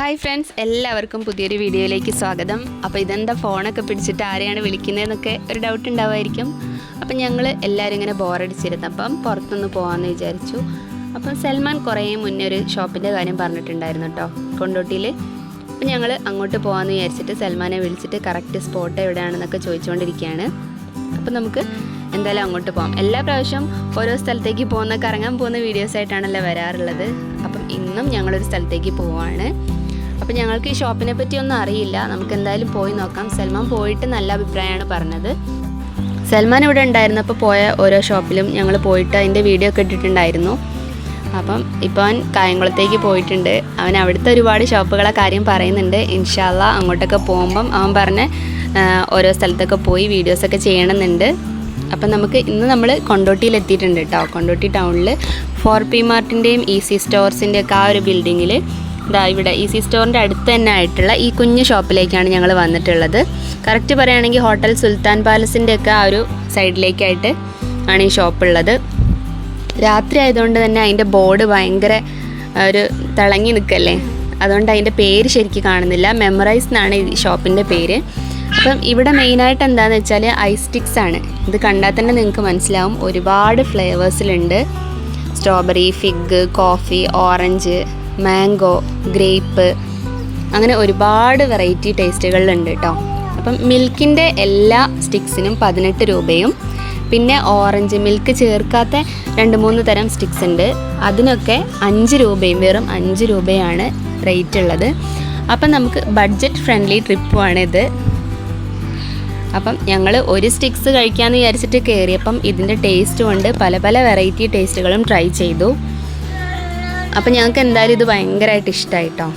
Hi friends എല്ലാവർക്കും പുതിയൊരു വീഡിയോയിലേക്ക് സ്വാഗതം. അപ്പോൾ ഇതെന്താ ഫോണൊക്കെ പിടിച്ചിട്ട് ആരെയാണ് വിളിക്കുന്നതെന്നൊക്കെ ഒരു ഡൗട്ട് ഉണ്ടാവുമായിരിക്കും. അപ്പം ഞങ്ങൾ എല്ലാവരും ഇങ്ങനെ ബോറടിച്ചിരുന്നപ്പം പുറത്തൊന്ന് പോകാമെന്ന് വിചാരിച്ചു. അപ്പം സൽമാൻ കുറേ മുന്നേ ഒരു ഷോപ്പിന്റെ കാര്യം പറഞ്ഞിട്ടുണ്ടായിരുന്നു കേട്ടോ കൊണ്ടോട്ടിയിൽ അപ്പം ഞങ്ങൾ അങ്ങോട്ട് പോകാമെന്ന് വിചാരിച്ചിട്ട് സൽമാനെ വിളിച്ചിട്ട് കറക്റ്റ് സ്പോട്ട് എവിടെയാണെന്നൊക്കെ ചോദിച്ചുകൊണ്ടിരിക്കുകയാണ്. അപ്പം നമുക്ക് എന്തായാലും അങ്ങോട്ട് പോകാം എല്ലാ പ്രാവശ്യം ഓരോ സ്ഥലത്തേക്ക് പോകുന്ന കറങ്ങാൻ പോകുന്ന വീഡിയോസ് ആയിട്ടാണല്ലോ വരാറുള്ളത്. അപ്പം ഇന്നും ഞങ്ങളൊരു സ്ഥലത്തേക്ക് പോവാണ്. അപ്പം ഞങ്ങൾക്ക് ഈ ഷോപ്പിനെ പറ്റി ഒന്നും അറിയില്ല. നമുക്ക് എന്തായാലും പോയി നോക്കാം. സൽമാൻ പോയിട്ട് നല്ല അഭിപ്രായമാണ് പറഞ്ഞത്. സൽമാൻ ഇവിടെ ഉണ്ടായിരുന്നപ്പോൾ പോയ ഓരോ ഷോപ്പിലും ഞങ്ങൾ പോയിട്ട് അതിന്റെ വീഡിയോ ഒക്കെ ഇട്ടിട്ടുണ്ടായിരുന്നു. അപ്പം ഇപ്പോൾ അവൻ കായംകുളത്തേക്ക് പോയിട്ടുണ്ട്. അവൻ അവിടുത്തെ ഒരുപാട് ഷോപ്പുകളെ കാര്യം പറയുന്നുണ്ട്. ഇൻഷാല്ല അങ്ങോട്ടൊക്കെ പോകുമ്പം അവൻ പറഞ്ഞ് ഓരോ സ്ഥലത്തൊക്കെ പോയി വീഡിയോസൊക്കെ ചെയ്യണമെന്നുണ്ട്. അപ്പം നമുക്ക് ഇന്ന് നമ്മൾ കൊണ്ടോട്ടിയിൽ എത്തിയിട്ടുണ്ട് കേട്ടോ. കൊണ്ടോട്ടി ടൗണിൽ ഫോർ പി മാർട്ടിന്റെയും ഇ സി സ്റ്റോർസിന്റെയൊക്കെ ആ ഒരു ബിൽഡിങ്ങിൽ ഇതാ ഇവിടെ ഈ സി സ്റ്റോറിന്റെ അടുത്ത് തന്നെ ആയിട്ടുള്ള ഈ കുഞ്ഞു ഷോപ്പിലേക്കാണ് ഞങ്ങൾ വന്നിട്ടുള്ളത്. കറക്റ്റ് പറയുകയാണെങ്കിൽ ഹോട്ടൽ സുൽത്താൻ പാലസിന്റെ ഒക്കെ ആ ഒരു സൈഡിലേക്കായിട്ട് ആണ് ഈ ഷോപ്പുള്ളത്. രാത്രി ആയതുകൊണ്ട് തന്നെ അതിന്റെ ബോർഡ് ഭയങ്കര ഒരു തിളങ്ങി നിൽക്കല്ലേ? അതുകൊണ്ട് അതിന്റെ പേര് ശരിക്കും കാണുന്നില്ല. മെമ്മറൈസ് എന്നാണ് ഈ ഷോപ്പിന്റെ പേര്. അപ്പം ഇവിടെ മെയിനായിട്ട് എന്താണെന്ന് വെച്ചാൽ ഐസ് സ്റ്റിക്സ് ആണ്. ഇത് കണ്ടാൽ തന്നെ നിങ്ങൾക്ക് മനസ്സിലാവും. ഒരുപാട് ഫ്ലേവേഴ്സിലുണ്ട്. Strawberry fig coffee orange mango grape അങ്ങനെ ഒരുപാട് വെറൈറ്റി ടേസ്റ്റുകളുണ്ട് കേട്ടോ അപ്പം മിൽക്കിന്റെ എല്ലാ സ്റ്റിക്സിനും പതിനെട്ട് രൂപയും പിന്നെ ഓറഞ്ച് മിൽക്ക് ചേർക്കാത്ത രണ്ട് മൂന്ന് തരം സ്റ്റിക്സ് ഉണ്ട്. അതിനൊക്കെ അഞ്ച് രൂപയും വെറും അഞ്ച് രൂപയാണ് റേറ്റ് ഉള്ളത്. അപ്പം നമുക്ക് ബഡ്ജറ്റ് ഫ്രണ്ട്ലി ട്രിപ്പുമാണിത് അപ്പം ഞങ്ങൾ ഒരു സ്റ്റിക്സ് കഴിക്കാമെന്ന് വിചാരിച്ചിട്ട് കയറിയപ്പം ഇതിന്റെ ടേസ്റ്റ് കൊണ്ട് പല പല വെറൈറ്റി ടേസ്റ്റുകളും ട്രൈ ചെയ്തു. അപ്പം ഞങ്ങൾക്ക് എന്തായാലും ഇത് ഭയങ്കരമായിട്ട് ഇഷ്ടമായിട്ടോ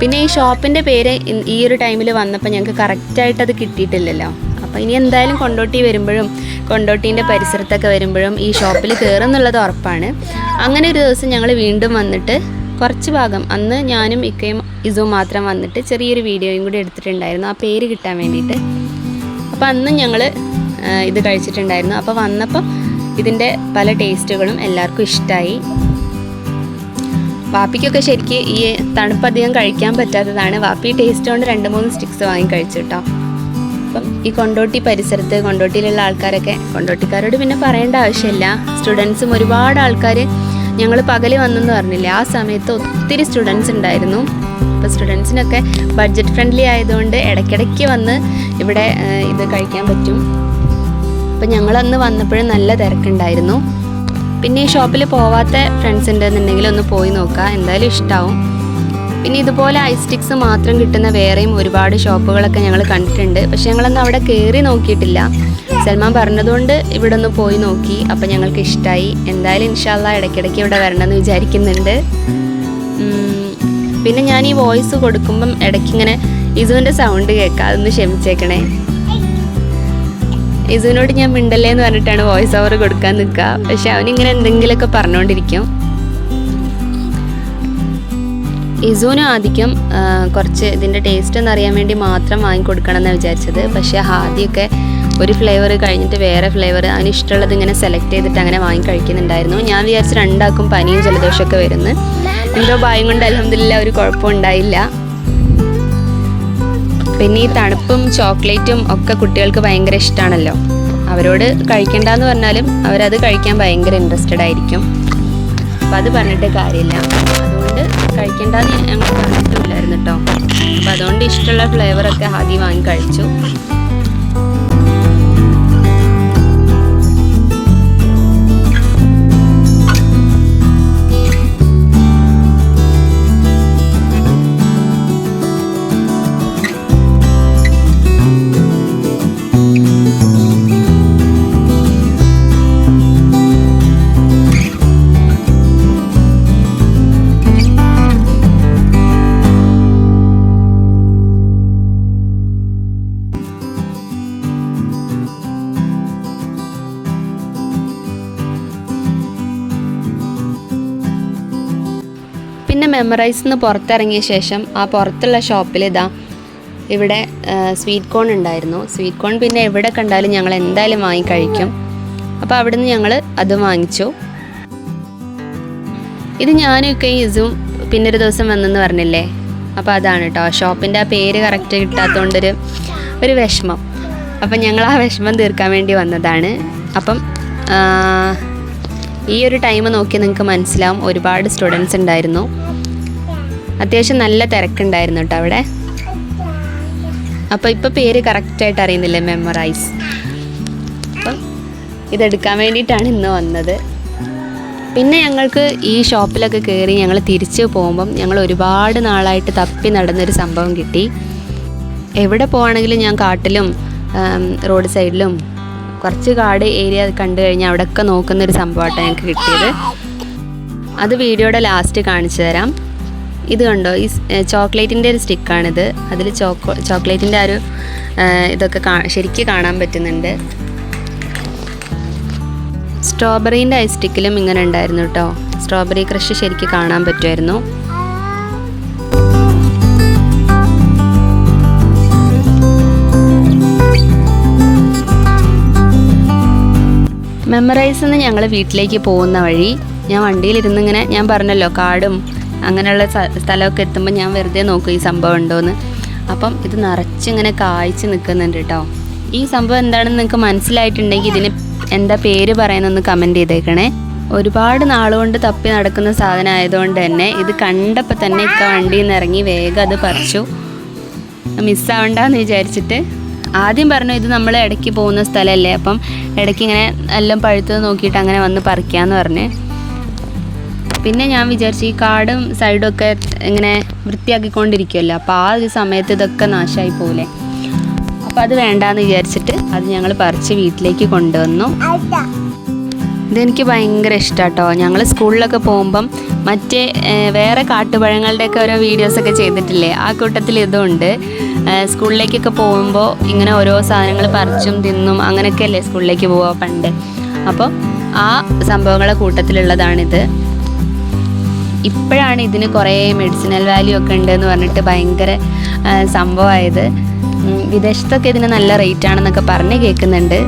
പിന്നെ ഈ ഷോപ്പിന്റെ പേര് ഈ ഒരു ടൈമിൽ വന്നപ്പോൾ ഞങ്ങൾക്ക് കറക്റ്റായിട്ട് അത് കിട്ടിയിട്ടില്ലല്ലോ. അപ്പോൾ ഇനി എന്തായാലും കൊണ്ടോട്ടി വരുമ്പോഴും കൊണ്ടോട്ടീന്റെ പരിസരത്തൊക്കെ വരുമ്പോഴും ഈ ഷോപ്പിൽ കയറും എന്നുള്ളത് ഉറപ്പാണ്. അങ്ങനെ ഒരു ദിവസം ഞങ്ങൾ വീണ്ടും വന്നിട്ട് കുറച്ച് ഭാഗം അന്ന് ഞാനും ഇക്കയും ഇസും മാത്രം വന്നിട്ട് ചെറിയൊരു വീഡിയോയും കൂടി എടുത്തിട്ടുണ്ടായിരുന്നു. ആ പേര് കിട്ടാൻ വേണ്ടിയിട്ട്. അപ്പോൾ അന്ന് ഞങ്ങൾ ഇത് കഴിച്ചിട്ടുണ്ടായിരുന്നു. അപ്പോൾ വന്നപ്പോൾ ഇതിന്റെ പല ടേസ്റ്റുകളും എല്ലാവർക്കും ഇഷ്ടമായി വാപ്പിക്കൊക്കെ ശരിക്ക് ഈ തണുപ്പ് അധികം കഴിക്കാൻ പറ്റാത്തതാണ്. വാപ്പി ടേസ്റ്റ് കൊണ്ട് രണ്ട് മൂന്ന് സ്റ്റിക്സ് വാങ്ങി കഴിച്ചു കേട്ടോ അപ്പം ഈ കൊണ്ടോട്ടി പരിസരത്ത് കൊണ്ടോട്ടിയിലുള്ള ആൾക്കാരൊക്കെ കൊണ്ടോട്ടിക്കാരോട് പിന്നെ പറയേണ്ട ആവശ്യമില്ല. സ്റ്റുഡൻസും ഒരുപാട് ആൾക്കാർ ഞങ്ങൾ പകൽ വന്നെന്ന് പറഞ്ഞില്ലേ ആ സമയത്ത് ഒത്തിരി സ്റ്റുഡൻസ് ഉണ്ടായിരുന്നു. അപ്പോൾ സ്റ്റുഡൻസിനൊക്കെ ബഡ്ജറ്റ് ഫ്രണ്ട്ലി ആയതുകൊണ്ട് ഇടയ്ക്കിടയ്ക്ക് വന്ന് ഇവിടെ ഇത് കഴിക്കാൻ പറ്റും. അപ്പം ഞങ്ങളന്ന് വന്നപ്പോഴും നല്ല തിരക്കുണ്ടായിരുന്നു. പിന്നെ ഈ ഷോപ്പിൽ പോവാത്ത ഫ്രണ്ട്സ് ഉണ്ടെന്നുണ്ടെങ്കിൽ ഒന്ന് പോയി നോക്കുക എന്തായാലും ഇഷ്ടാവും. പിന്നെ ഇതുപോലെ ഐസ് സ്റ്റിക്സ് മാത്രം കിട്ടുന്ന വേറെയും ഒരുപാട് ഷോപ്പുകളൊക്കെ ഞങ്ങൾ കണ്ടിട്ടുണ്ട്. പക്ഷെ ഞങ്ങളൊന്നും അവിടെ കയറി നോക്കിയിട്ടില്ല. സൽമാൻ പറഞ്ഞതുകൊണ്ട് ഇവിടെ ഒന്ന് പോയി നോക്കി. അപ്പം ഞങ്ങൾക്ക് ഇഷ്ടമായി എന്തായാലും ഇൻഷാല്ല ഇടയ്ക്കിടയ്ക്ക് ഇവിടെ വരണമെന്ന് വിചാരിക്കുന്നുണ്ട്. പിന്നെ ഞാൻ ഈ വോയിസ് കൊടുക്കുമ്പം ഇടയ്ക്കിങ്ങനെ ഇസുവിന്റെ സൗണ്ട് കേൾക്കാം. അതൊന്ന് ക്ഷമിച്ചേക്കണേ. ഇസുവിനോട് ഞാൻ മിണ്ടല്ലേ എന്ന് പറഞ്ഞിട്ടാണ് വോയിസ് ഓവർ കൊടുക്കാൻ നിൽക്കുക. പക്ഷെ അവനിങ്ങനെ എന്തെങ്കിലുമൊക്കെ പറഞ്ഞുകൊണ്ടിരിക്കും ഇസുവിനും ആദ്യം കുറച്ച് ഇതിന്റെ ടേസ്റ്റ് ഒന്ന് അറിയാൻ വേണ്ടി മാത്രം വാങ്ങിക്കൊടുക്കണം എന്നാണ് വിചാരിച്ചത്. പക്ഷേ ആദ്യമൊക്കെ ഒരു ഫ്ലേവർ കഴിഞ്ഞിട്ട് വേറെ ഫ്ലേവർ അതിന് ഇഷ്ടമുള്ളത് ഇങ്ങനെ സെലക്ട് ചെയ്തിട്ട് അങ്ങനെ വാങ്ങി കഴിക്കുന്നുണ്ടായിരുന്നു. ഞാൻ വിചാരിച്ച് രണ്ടാക്കും പനിയും ജലദോഷമൊക്കെ വരുന്നു. എന്തോ ഭയം കൊണ്ട് അലഹമില്ല ഒരു കുഴപ്പം ഉണ്ടായില്ല. പിന്നെ ഈ തണുപ്പും ചോക്ലേറ്റും ഒക്കെ കുട്ടികൾക്ക് ഭയങ്കര ഇഷ്ടമാണല്ലോ അവരോട് കഴിക്കണ്ടെന്ന് പറഞ്ഞാലും അവരത് കഴിക്കാൻ ഭയങ്കര ഇൻട്രസ്റ്റഡ് ആയിരിക്കും. അപ്പം അത് പറഞ്ഞിട്ട് കാര്യമില്ല. അതുകൊണ്ട് കഴിക്കണ്ടെന്ന് ഞങ്ങൾ പറഞ്ഞിട്ടില്ലായിരുന്നു കേട്ടോ അപ്പം അതുകൊണ്ട് ഇഷ്ടമുള്ള ഫ്ലേവറൊക്കെ ആദ്യം വാങ്ങി കഴിച്ചു. പിന്നെ മെമ്മറൈസ് നിന്ന് പുറത്തിറങ്ങിയ ശേഷം ആ പുറത്തുള്ള ഷോപ്പിൽ ഇതാ ഇവിടെ സ്വീറ്റ് കോൺ ഉണ്ടായിരുന്നു. സ്വീറ്റ് കോൺ പിന്നെ എവിടെ കണ്ടാലും ഞങ്ങൾ എന്തായാലും വാങ്ങി കഴിക്കും. അപ്പോൾ അവിടുന്ന് ഞങ്ങൾ അത് വാങ്ങിച്ചു. ഇത് ഞാനൊക്കെ ഇസും പിന്നെ ഒരു ദിവസം വന്നെന്ന് പറഞ്ഞില്ലേ? അപ്പോൾ അതാണ് കേട്ടോ ഷോപ്പിന്റെ ആ പേര് കറക്റ്റ് കിട്ടാത്തതുകൊണ്ടൊരു ഒരു വിഷമം. അപ്പം ഞങ്ങൾ ആ വിഷമം തീർക്കാൻ വേണ്ടി വന്നതാണ്. അപ്പം ഈ ഒരു ടൈം നോക്കി നിങ്ങൾക്ക് മനസ്സിലാവും. ഒരുപാട് സ്റ്റുഡൻസ് ഉണ്ടായിരുന്നു. അത്യാവശ്യം നല്ല തിരക്കുണ്ടായിരുന്നു കേട്ടോ അവിടെ. അപ്പോൾ ഇപ്പോൾ പേര് കറക്റ്റായിട്ട് അറിയുന്നില്ല മെമ്മറൈസ് അപ്പം ഇതെടുക്കാൻ വേണ്ടിയിട്ടാണ് ഇന്ന് വന്നത്. പിന്നെ ഞങ്ങൾക്ക് ഈ ഷോപ്പിലൊക്കെ കയറി ഞങ്ങൾ തിരിച്ചു പോകുമ്പം ഞങ്ങൾ ഒരുപാട് നാളായിട്ട് തപ്പി നടന്നൊരു സംഭവം കിട്ടി. എവിടെ പോവാണെങ്കിലും ഞാൻ കാട്ടിലും റോഡ് സൈഡിലും കുറച്ച് കാട് ഏരിയ കണ്ടു കഴിഞ്ഞാൽ അവിടെയൊക്കെ നോക്കുന്നൊരു സംഭവമായിട്ടാണ് ഞങ്ങൾക്ക് കിട്ടിയത്. അത് വീഡിയോയുടെ ലാസ്റ്റ് കാണിച്ചു തരാം. ഇത് കണ്ടോ? ഈ ചോക്ലേറ്റിന്റെ ഒരു സ്റ്റിക്കാണിത്. അതിൽ ചോക്കോ ചോക്ലേറ്റിന്റെ ആ ഒരു ഇതൊക്കെ ശരിക്ക് കാണാൻ പറ്റുന്നുണ്ട്. സ്ട്രോബെറീന്റെ ഐസ് സ്റ്റിക്കിലും ഇങ്ങനെ ഉണ്ടായിരുന്നു കേട്ടോ സ്ട്രോബെറി ക്രഷ് ശരിക്ക് കാണാൻ പറ്റുമായിരുന്നു. മെമ്മറൈസ് നിന്ന് ഞങ്ങൾ വീട്ടിലേക്ക് പോകുന്ന വഴി ഞാൻ വണ്ടിയിലിരുന്നിങ്ങനെ ഞാൻ പറഞ്ഞല്ലോ കാടും അങ്ങനെയുള്ള സ്ഥ- സ്ഥലമൊക്കെ എത്തുമ്പോൾ ഞാൻ വെറുതെ നോക്കും ഈ സംഭവം ഉണ്ടോയെന്ന് അപ്പം ഇത് നിറച്ചിങ്ങനെ കായ്ച്ച് നിൽക്കുന്നുണ്ട് കേട്ടോ ഈ സംഭവം എന്താണെന്ന് നിങ്ങൾക്ക് മനസ്സിലായിട്ടുണ്ടെങ്കിൽ ഇതിന് എന്താ പേര് പറയുന്നൊന്ന് കമന്റ് ചെയ്തേക്കണേ. ഒരുപാട് നാളുകൊണ്ട് തപ്പി നടക്കുന്ന സാധനം ആയതുകൊണ്ട് തന്നെ ഇത് കണ്ടപ്പോൾ തന്നെ ഇക്ക വണ്ടിയിൽ നിന്ന് ഇറങ്ങി വേഗം അത് പറിച്ചു. മിസ്സാവണ്ടെന്ന് വിചാരിച്ചിട്ട്. ആദ്യം പറഞ്ഞു ഇത് നമ്മൾ ഇടയ്ക്ക് പോകുന്ന സ്ഥലമല്ലേ അപ്പം ഇടയ്ക്ക് ഇങ്ങനെ എല്ലാം പഴുത്തത് നോക്കിയിട്ട് അങ്ങനെ വന്ന് പറിക്കാമെന്ന് പറഞ്ഞ്. പിന്നെ ഞാൻ വിചാരിച്ചു ഈ കാടും സൈഡും ഒക്കെ ഇങ്ങനെ വൃത്തിയാക്കിക്കൊണ്ടിരിക്കുമല്ലോ അപ്പോൾ ആ ഒരു സമയത്ത് ഇതൊക്കെ നാശമായി പോകില്ലേ അപ്പോൾ അത് വേണ്ടാന്ന് വിചാരിച്ചിട്ട് അത് ഞങ്ങൾ പറിച്ച് വീട്ടിലേക്ക് കൊണ്ടുവന്നു. ഇതെനിക്ക് ഭയങ്കര ഇഷ്ടാട്ടോ. ഞങ്ങൾ സ്കൂളിലൊക്കെ പോകുമ്പം മറ്റേ വേറെ കാട്ടുപഴങ്ങളുടെയൊക്കെ ഓരോ വീഡിയോസൊക്കെ ചെയ്തിട്ടില്ലേ? ആ കൂട്ടത്തിൽ ഇതുണ്ട്. സ്കൂളിലേക്കൊക്കെ പോകുമ്പോൾ ഇങ്ങനെ ഓരോ സാധനങ്ങൾ പറിച്ചും തിന്നും അങ്ങനെയൊക്കെ അല്ലേ സ്കൂളിലേക്ക് പോവുക പണ്ട്. അപ്പോൾ ആ സംഭവങ്ങളെ കൂട്ടത്തിലുള്ളതാണിത്. ഇപ്പോഴാണ് ഇതിന് കുറേ മെഡിസിനൽ വാല്യൂ ഒക്കെ ഉണ്ടെന്ന് പറഞ്ഞിട്ട് ഭയങ്കര സംഭവമായത്. വിദേശത്തൊക്കെ ഇതിന് നല്ല റേറ്റ് ആണെന്നൊക്കെ പറഞ്ഞ് കേൾക്കുന്നുണ്ട്.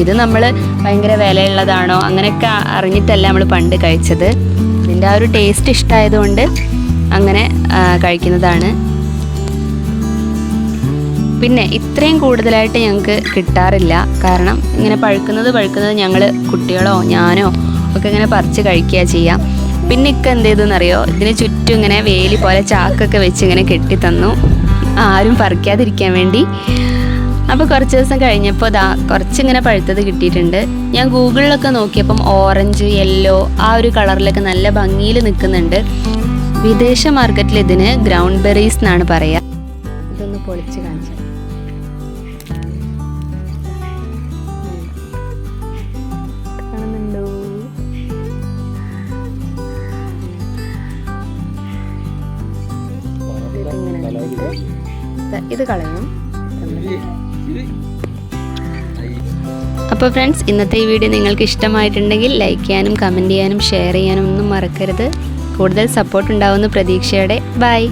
ഇത് നമ്മൾ ഭയങ്കര വിലയുള്ളതാണോ അങ്ങനെയൊക്കെ അറിഞ്ഞിട്ടല്ല നമ്മൾ പണ്ട് കഴിച്ചത്. ഇതിന്റെ ആ ഒരു ടേസ്റ്റ് ഇഷ്ടമായതുകൊണ്ട് അങ്ങനെ കഴിക്കുന്നതാണ്. പിന്നെ ഇത്രയും കൂടുതലായിട്ട് ഞങ്ങൾക്ക് കിട്ടാറില്ല. കാരണം ഇങ്ങനെ പഴുക്കുന്നത് പഴുക്കുന്നത് ഞങ്ങൾ കുട്ടികളോ ഞാനോ ഒക്കെ ഇങ്ങനെ പറിച്ച് കഴിക്കുക ചെയ്യാം. പിന്നെ ഇക്ക എന്ത് ചെയ്തെന്നറിയോ? ഇതിന് ചുറ്റും ഇങ്ങനെ വേലി പോലെ ചാക്കൊക്കെ വെച്ച് ഇങ്ങനെ കെട്ടി തന്നു ആരും പറിക്കാതിരിക്കാൻ വേണ്ടി. അപ്പോൾ കുറച്ച് ദിവസം കഴിഞ്ഞപ്പോൾ ദാ കുറച്ചിങ്ങനെ പഴുത്തത് കിട്ടിയിട്ടുണ്ട്. ഞാൻ ഗൂഗിളിലൊക്കെ നോക്കിയപ്പം ഓറഞ്ച് യെല്ലോ ആ ഒരു കളറിലൊക്കെ നല്ല ഭംഗിയിൽ നിൽക്കുന്നുണ്ട്. വിദേശ മാർക്കറ്റിൽ ഇതിന് ഗ്രൗണ്ട് ബെറീസ് എന്നാണ് പറയുക. ഇതൊന്ന് പൊളിച്ച് കാണിച്ചു എടുത്തിട്ട് ഇത് കളയും അപ്പോൾ ഫ്രണ്ട്സ് ഇന്നത്തെ ഈ വീഡിയോ നിങ്ങൾക്ക് ഇഷ്ടമായിട്ടുണ്ടെങ്കിൽ ലൈക്ക് ചെയ്യാനും കമന്റ് ചെയ്യാനും ഷെയർ ചെയ്യാനും ഒന്നും മറക്കരുത്. കൂടുതൽ സപ്പോർട്ട് ഉണ്ടാവുന്ന പ്രതീക്ഷയോടെ. ബൈ.